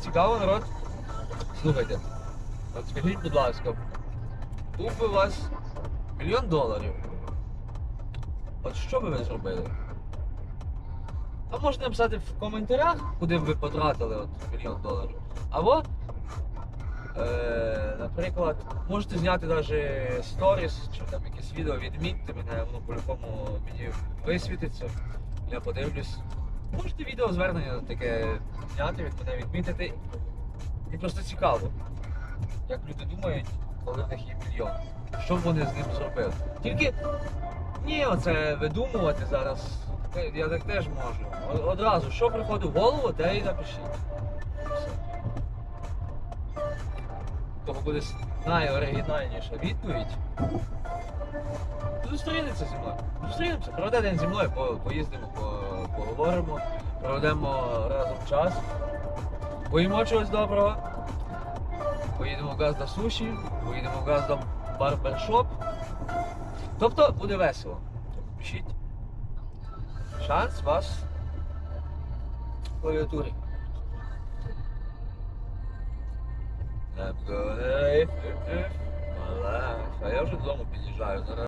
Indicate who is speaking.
Speaker 1: цікаво, народ. Слухайте, от скажіть, будь ласка, був би у вас мільйон доларів. От що би ви зробили? А можете написати в коментарях, куди б ви потратили от мільйон доларів. Або, е, наприклад, можете зняти навіть сторіс чи там якесь відео, відмітьте мене, воно по-любому мені висвітиться. Я подивлюсь. Можете відео звернення таке зняти, від мене відмітити. І просто цікаво, як люди думають, коли в них є мільйон. Що б вони з ним зробили? Тільки ні, оце видумувати зараз. Я так теж можу. Одразу, що приходить в голову, те і напишіть. У буде найоригінальніша відповідь. Зустрінеться зі мною. Зустрінемося, проведе день зі мною, по- поїздимо, по- поговоримо, проведемо разом час. Поїмо чогось доброго. Поїдемо в Газда суші, поїдемо в Газда барбершоп. Тобто буде весело. Пишіть. Шанс вас в клавіатурі. А я вже додому під'їжджаю.